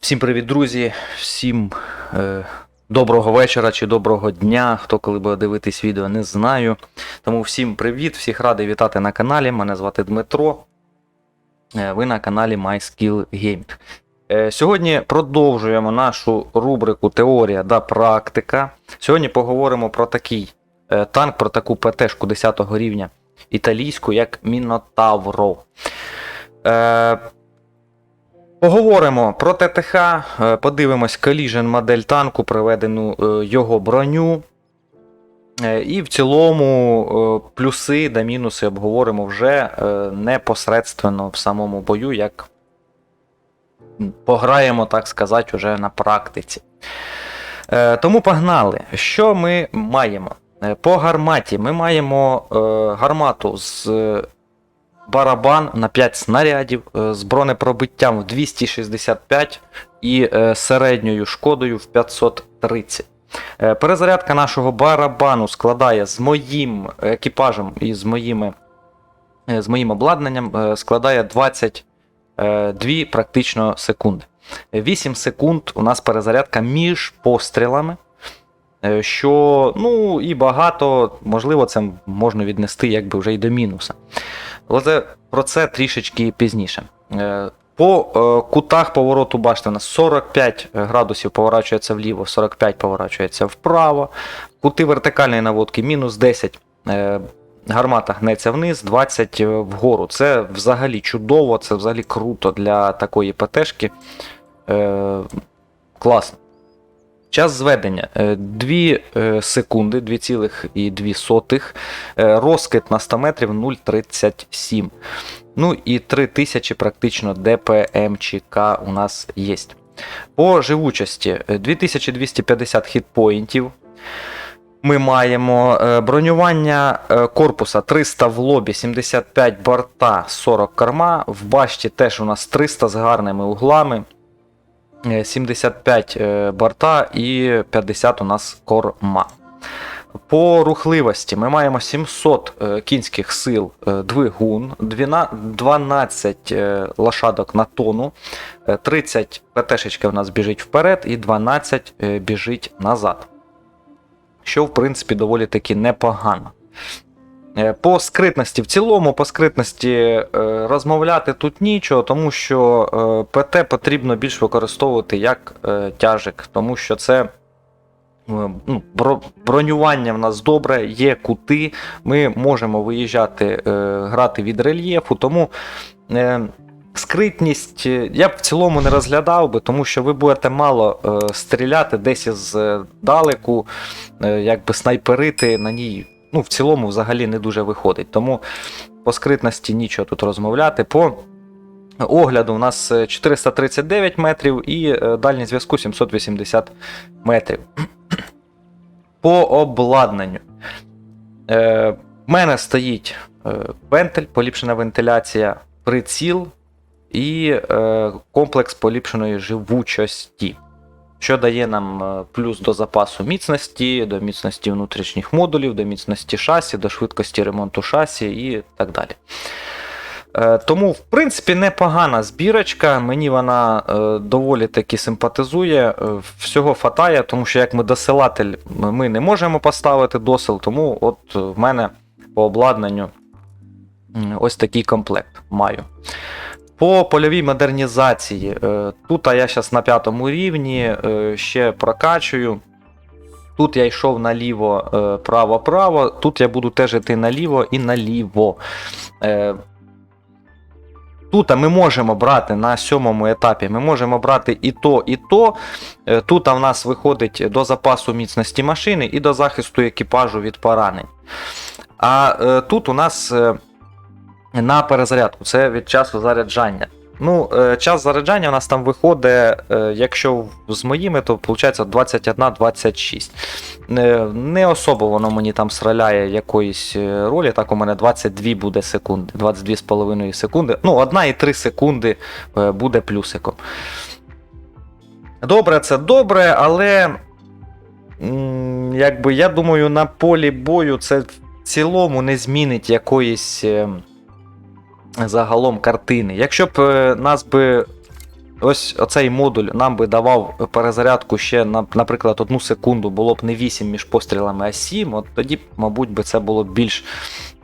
Всім привіт, друзі! Всім е, доброго вечора чи доброго дня. Хто коли буде дивитись відео, не знаю. Тому всім привіт, всіх радий вітати на каналі. Мене звати Дмитро. Е, ви на каналі MySkill. Е, сьогодні продовжуємо нашу рубрику Теорія та практика. Сьогодні поговоримо про такий е, танк, про таку ПТшку 10 рівня італійську, як Мінотавро. Е, Поговоримо про ТТХ, е, подивимось Collision модель танку, приведену е, його броню. Е, І в цілому плюси та мінуси обговоримо вже непосередственно в самому бою, як пограємо, так сказати, вже на практиці. Тому погнали. Що ми маємо? По гарматі ми маємо гармату з барабан на 5 снарядів е, з бронепробиттям в 265 і е, середньою шкодою в 530. Е, Перезарядка нашого барабану складає з моїм екіпажем і з, моїми, з моїм обладнанням складає 22 практично секунди. 8 секунд у нас перезарядка між пострілами. Що, ну, і багато, можливо, це можна віднести якби вже й до мінуса. Але про це трішечки пізніше. Е, По е, кутах повороту башти у нас 45 градусів поворачується вліво, 45 поворачується вправо. Кути вертикальної наводки мінус 10. е, Гармата гнеться вниз, 20 вгору. Це взагалі чудово, це взагалі круто для такої ПТшки. Е, класно. Час зведення 2 секунди, 2,2. Е, Розкид на 100 метрів 0,37. Ну і 3000 практично ДПМЧК у нас є. По живучості е, 2250 хітпоінтів. Ми маємо е, бронювання е, корпуса 300 в лобі, 75 борта, 40 корма. В башті теж у нас 300 з гарними углами. Е, 75 е, борта і 50 у нас корма. По рухливості ми маємо 700 е, кінських сил е, двигун, 12 12 е, лошадок на тону, е, 30 ПТшечка в нас біжить вперед і 12 е, біжить назад. Що, в принципі, доволі таки непогано. Е, По скритності в цілому, по скритності е, розмовляти тут нічого, тому що е, ПТ потрібно більш використовувати як тяжик, тому що це. Ну, бронювання в нас добре, є кути, ми можемо виїжджати, грати від рельєфу, тому скритність я б в цілому не розглядав би, тому що ви будете мало стріляти десь із далеку, якби снайперити на ній. Ну, в цілому взагалі не дуже виходить. Тому по скритності нічого тут розмовляти. По огляду у нас е, 439 метрів і е, дальність зв'язку 780 метрів. По обладнанню. Е, в мене стоїть е, вентиль, поліпшена вентиляція, приціл і е, комплекс поліпшеної живучості, що дає нам е, плюс до запасу міцності, до міцності внутрішніх модулів, до міцності шасі, до швидкості ремонту шасі і так далі. Е, Тому, в принципі, непогана збірочка. Мені вона е, доволі таки симпатизує. Всього фатає, тому що як ми досилатель ми не можемо поставити досил, тому от в мене по обладнанню ось такий комплект маю. По польовій модернізації. е, Тут я зараз на п'ятому рівні е, ще прокачую. Тут я йшов наліво, е, право-право. Тут я буду теж йти наліво і наліво. Тут ми можемо брати на сьомому етапі, ми можемо брати і то, і то. Тут в нас виходить до запасу міцності машини і до захисту екіпажу від поранень. А тут у нас на перезарядку це від часу заряджання. Ну, е, час заряджання у нас там виходить, е, якщо з моїми, то виходить 21-26. Не, не особо воно мені там сраляє якоїсь е, ролі. Так, у мене 22 буде секунди, 22,5 секунди. Ну, 1,3 секунди е, буде плюсиком. Добре, це добре, але. Якби я думаю, на полі бою це в цілому не змінить якоїсь е, загалом картини. Якщо б е, нас би ось оцей модуль нам би давав перезарядку ще, на, наприклад, одну секунду, було б не 8 між пострілами, а 7, от тоді, мабуть, би це було більш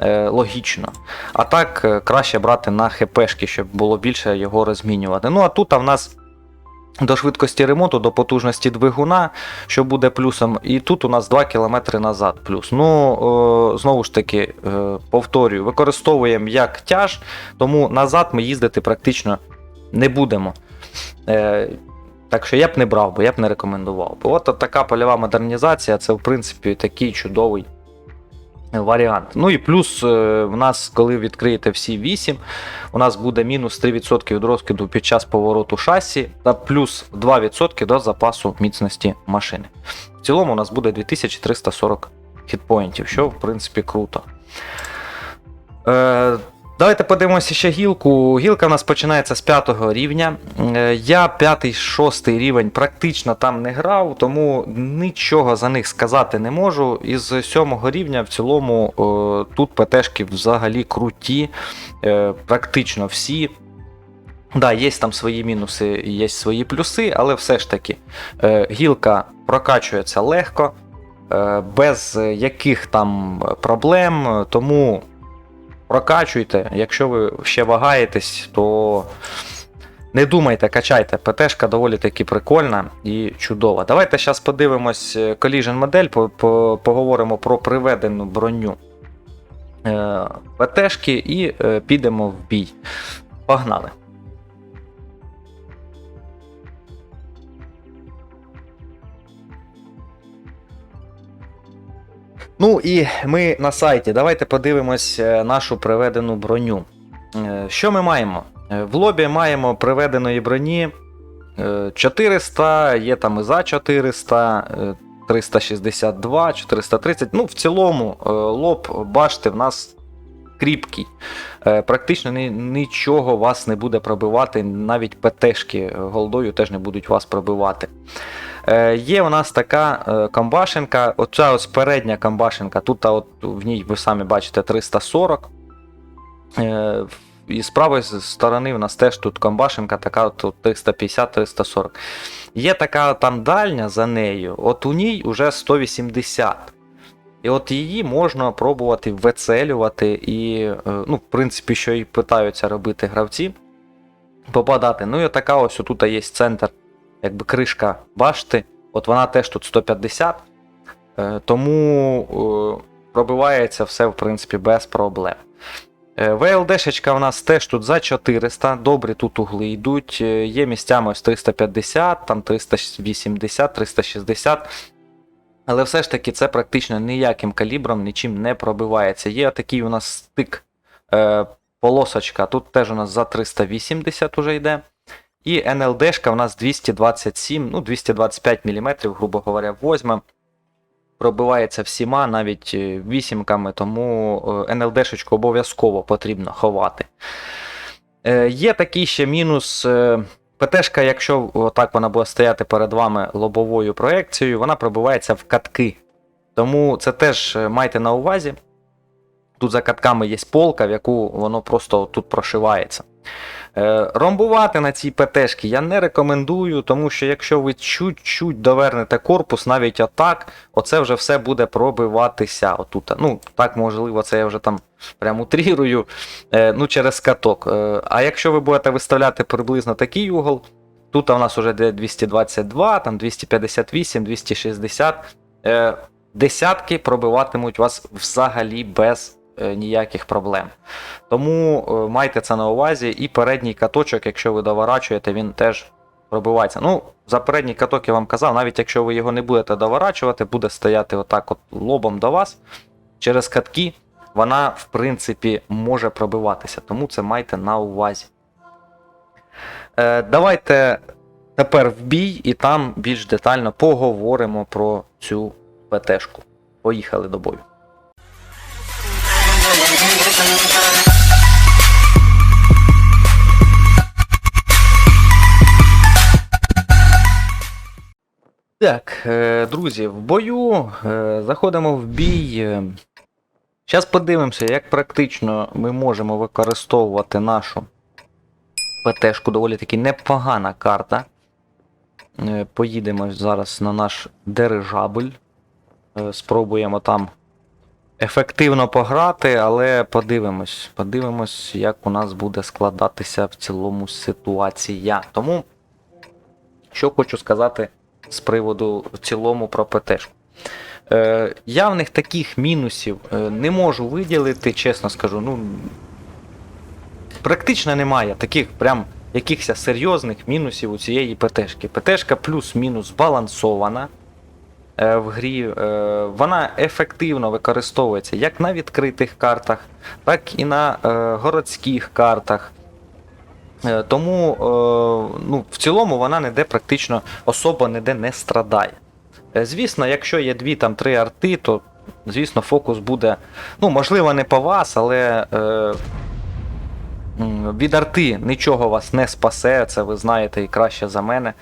е, логічно. А так е, краще брати на ХПшки, щоб було більше його розмінювати. Ну а тут а в нас. До швидкості ремонту, до потужності двигуна, що буде плюсом, і тут у нас 2 км назад плюс. Ну, е, знову ж таки, е, повторюю, використовуємо як тяж, тому назад ми їздити практично не будемо. Е, так що я б не брав, бо я б не рекомендував. Бо от така польова модернізація це, в принципі, такий чудовий варіант. Ну і плюс е, в нас, коли відкриєте всі 8, у нас буде мінус 3% від розкиду під час повороту шасі та плюс 2% до запасу міцності машини. В цілому у нас буде 2340 хітпоінтів, що в принципі круто. Е, Давайте подивимося ще гілку. Гілка в нас починається з 5 рівня. Е, Я 5-6 рівень практично там не грав, тому нічого за них сказати не можу. Із 7 рівня в цілому е, тут ПТшки взагалі круті, е, практично всі. Да, є там свої мінуси, є свої плюси, але все ж таки гілка прокачується легко, без яких там проблем, тому прокачуйте. Якщо ви ще вагаєтесь, то не думайте, качайте. ПТшка доволі таки прикольна і чудова. Давайте зараз подивимось е, Collision модель, по- по- поговоримо про приведену броню е, ПТшки і е, підемо в бій. Погнали! Ну і ми на сайті. Давайте подивимось е, нашу приведену броню. Е, Що ми маємо? Е, В лобі маємо приведеної броні е, 400, є там і за 400, е, 362, 430. Ну, в цілому лоб, бачите, в нас кріпкий. Практично нічого вас не буде пробивати, навіть ПТшки голдою теж не будуть вас пробивати. Е, Є у нас така е, камбашенка, оця ось передня камбашенка, тут от в ній ви самі бачите 340. Е, І з правої сторони у нас теж тут камбашенка, така от 350-340. Є така там дальня за нею, от у ній уже 180. І от її можна пробувати вицелювати, і, ну, в принципі, що і питаються робити гравці, попадати. Ну і така ось тут є центр якби кришка башти, от вона теж тут 150, е, тому е, пробивається все, в принципі, без проблем. Е, ВЛДшечка в нас теж тут за 400, добрі тут угли йдуть, є місцями ось 350, там 380, 360. Але все ж таки це практично ніяким калібром нічим не пробивається. Є такий у нас стик е, полосочка, тут теж у нас за 380 уже йде. І НЛДшка у нас 227, ну 225 мм, грубо говоря, возьмемо. Пробивається всіма, навіть е, вісімками, тому е, НЛДшечку обов'язково потрібно ховати. Е, Є такий ще мінус. е, ПТшка, якщо отак вона буде стояти перед вами лобовою проекцією, вона пробивається в катки. Тому це теж майте на увазі. Тут за катками є полка, в яку воно просто тут прошивається. Е, Ромбувати на цій ПТшки я не рекомендую, тому що якщо ви чуть-чуть довернете корпус, навіть отак, оце вже все буде пробиватися. Отут. Ну, так, можливо, це я вже там прям утрірую, е, ну, через каток. Е, а якщо ви будете виставляти приблизно такий угол, тут у нас вже 222, там 258, 260. Е, десятки пробиватимуть вас взагалі без ніяких проблем. Тому е, майте це на увазі. І передній каточок, якщо ви доворачуєте, він теж пробивається. Ну, за передній каток я вам казав, навіть якщо ви його не будете доворачувати, буде стояти отак от лобом до вас. Через катки вона, в принципі, може пробиватися. Тому це майте на увазі. Е, давайте тепер в бій, і там більш детально поговоримо про цю ПТшку. Поїхали до бою. Так, е, друзі, в бою е, заходимо в бій. Зараз подивимося, як практично ми можемо використовувати нашу ПТшку, доволі таки непогана карта. Е, Поїдемо зараз на наш дирижабль. Спробуємо там ефективно пограти, але подивимось. Подивимось, як у нас буде складатися в цілому ситуація. Тому, що хочу сказати з приводу в цілому про ПТшку. Е, явних таких мінусів е, не можу виділити, чесно скажу. Ну, практично немає таких прям якихось серйозних мінусів у цієї ПТшки. ПТшка плюс-мінус збалансована е, в грі. Е, вона ефективно використовується як на відкритих картах, так і на е, городських картах. Е, Тому е, ну, в цілому вона ніде практично особо ніде не страдає. Е, Звісно, якщо є дві там три арти, то звісно фокус буде. Ну, можливо, не по вас, але е, від арти нічого вас не спасе, це ви знаєте і краще за мене.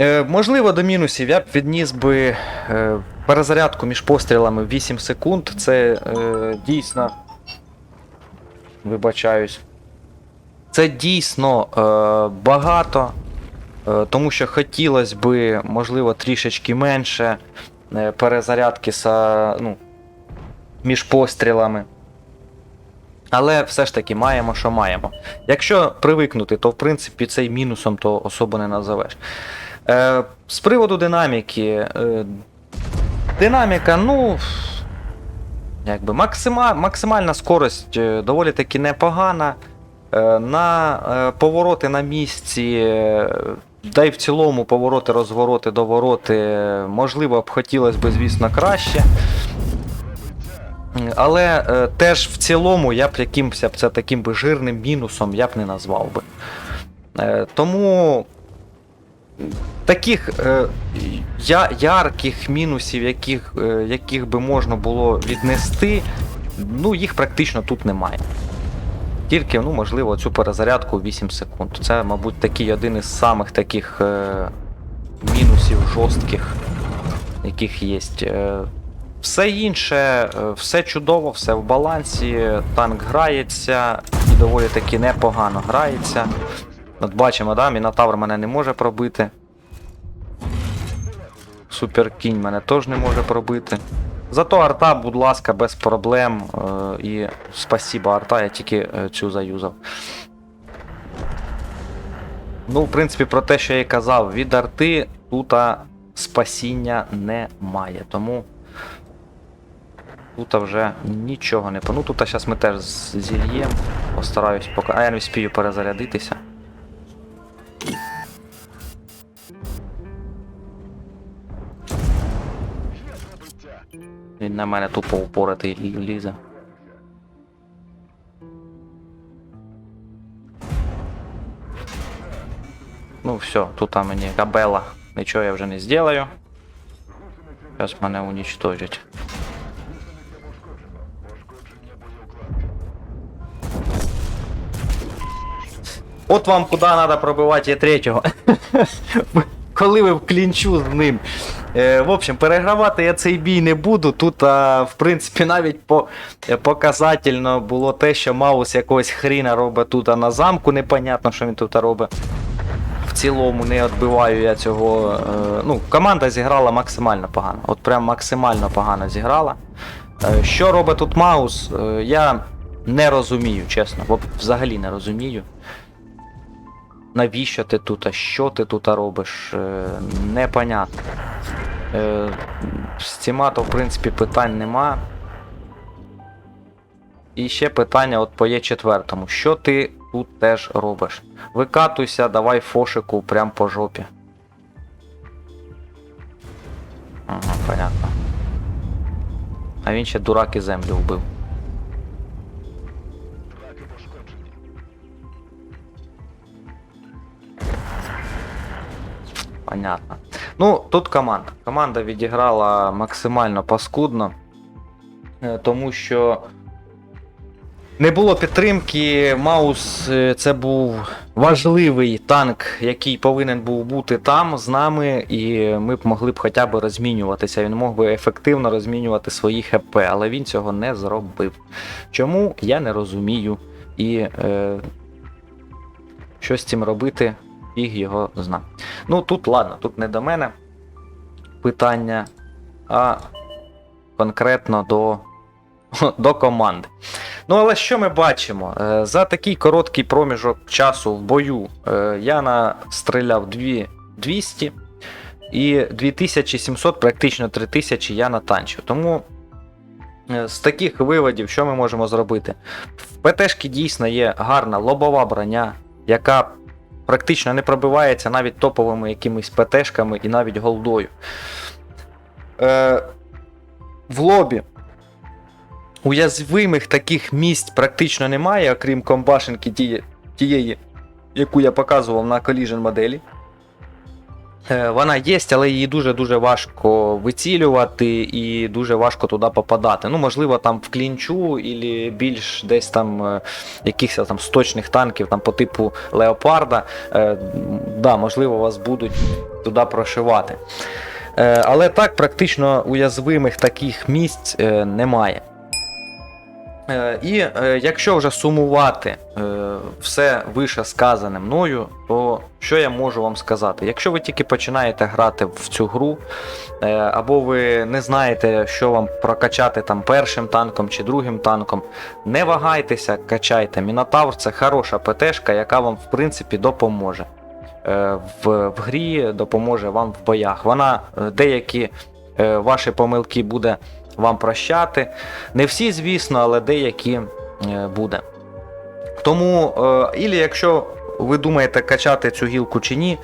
Е, можливо, до мінусів я б відніс би е, перезарядку між пострілами 8 секунд. Це е, дійсно. Вибачаюсь. Це дійсно багато. Тому що хотілося би, можливо, трішечки менше перезарядки ну, між пострілами. Але все ж таки маємо, що маємо. Якщо привикнути, то в принципі цей мінусом то особо не назовеш. Е, з приводу динаміки. Е, динаміка, ну. Якби максима, максимальна скорость е, доволі таки непогана. Е, На е, повороти на місці, е, да й в цілому повороти, розвороти, довороти, можливо б хотілося б, звісно, краще. Але е, теж в цілому я б якимось б це таким би жирним мінусом я б не назвав би. Е, Тому таких е, я, ярких мінусів, яких, е, яких би можна було віднести, ну їх практично тут немає. Тільки, ну, можливо, цю перезарядку 8 секунд. Це, мабуть, такий один із самих таких е, мінусів жорстких, яких є. Е, все інше, е, все чудово, все в балансі. Танк грається і доволі таки непогано грається. От бачимо, да, Мінотавр мене не може пробити. Суперкінь мене теж не може пробити. Зато арта, будь ласка, без проблем. Е, і спасіба арта, я тільки е, цю заюзав. Ну, в принципі, про те, що я і казав, від арти тут спасіння немає. Тому тут вже нічого не. Ну тут зараз ми теж з- зільєм. Постараюсь поки. А я не вспію перезарядитися. Він на мене тупо упоротий лі- лізе. Ну все, тут мені габела. Нічого я вже не зроблю. Зараз мене уничтожать. От вам куди треба пробивати третього. Коли ви в клінчу з ним. Е, в общем, перегравати я цей бій не буду. Тут, а, в принципі, навіть по, е, показательно було те, що Маус якогось хріна робить тут а на замку, непонятно, що він тут робить. В цілому не відбиваю я цього. Е, ну, команда зіграла максимально погано. От прям максимально погано зіграла. Е, що робить тут Маус, е, я не розумію, чесно. Взагалі не розумію. Навіщо ти тут, а що ти тут робиш? Е, непонятно. Е, з ціма то, в принципі, питань нема. І ще питання от по Є4. Що ти тут теж робиш? Викатуйся, давай фошику прям по жопі. Ага, понятно. А він ще дурак і землю вбив. Понятно. Ну, тут команда. Команда відіграла максимально паскудно, е, тому що не було підтримки. Маус е, це був важливий танк, який повинен був бути там з нами, і ми б могли б хоча б розмінюватися. Він мог би ефективно розмінювати свої ХП, але він цього не зробив. Чому я не розумію. І е, що з цим робити, фіг його зна. Ну тут ладно, тут не до мене питання, а конкретно до, до команди. Ну, але що ми бачимо? Е, За такий короткий проміжок часу в бою е, я настріляв 200 і 2700, практично 3000 я натанчив. Тому е, з таких виводів, що ми можемо зробити? В ПТшки дійсно є гарна лобова броня, яка практично не пробивається навіть топовими якимись ПТшками і навіть голдою. Е, в лобі уязвимих таких місць практично немає, окрім комбашенки тієї, яку я показував на коліжен моделі. Е, Вона є, але її дуже-дуже важко вицілювати і дуже важко туди попадати. Ну, можливо, там в клінчу, і більш десь там е, якихось там сточних танків там, по типу Леопарда. Е, да, можливо, вас будуть туди прошивати. Але так, практично уязвимих таких місць немає. Е, І е, якщо вже сумувати е, все вище сказане мною, то що я можу вам сказати? Якщо ви тільки починаєте грати в цю гру, або ви не знаєте, що вам прокачати там першим танком чи другим танком, не вагайтеся, качайте. Мінотавр це хороша ПТшка, яка вам в принципі допоможе. В, в грі допоможе вам в боях. Вона деякі ваші помилки буде вам прощати. Не всі, звісно, але деякі е, буде. Тому, е, ілі якщо ви думаєте качати цю гілку чи ні,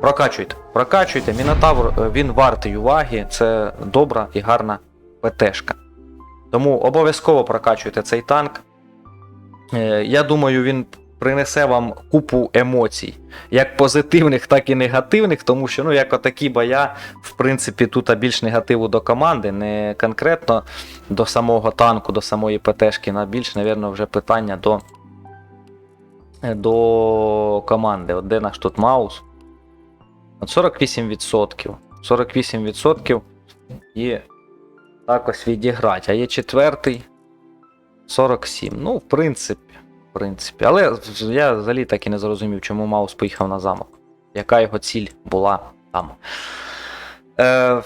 прокачуйте. Прокачуйте. Мінотавр е, він вартий уваги, це добра і гарна ПТшка. Тому обов'язково прокачуйте цей танк. Я думаю, він принесе вам купу емоцій, як позитивних, так і негативних, тому що ну, як отакі боя, в принципі, тут більш негативу до команди, не конкретно до самого танку, до самої ПТшки, а більш, мабуть, вже питання до, до команди. От де наш тут маус? От 48%. 48% і так ось відіграти. А є четвертий 47. Ну, в принципі, принципі. Але я взагалі так і не зрозумів, чому Маус поїхав на замок. Яка його ціль була там. Е,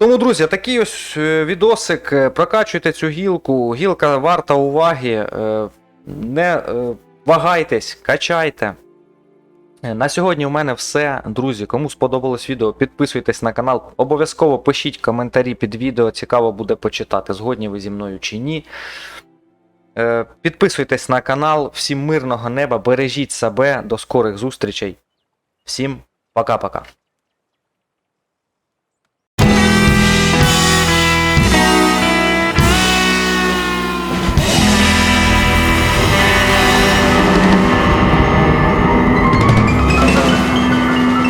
тому, друзі, такий ось е, відосик. Е, Прокачуйте цю гілку. Гілка варта уваги. Е, Не е, вагайтесь, качайте. Е, На сьогодні у мене все. Друзі, кому сподобалось відео, підписуйтесь на канал. Обов'язково пишіть коментарі під відео, цікаво буде почитати, згодні ви зі мною чи ні. Е, Підписуйтесь на канал. Всім мирного неба, бережіть себе, до скорих зустрічей. Всім пока-пока.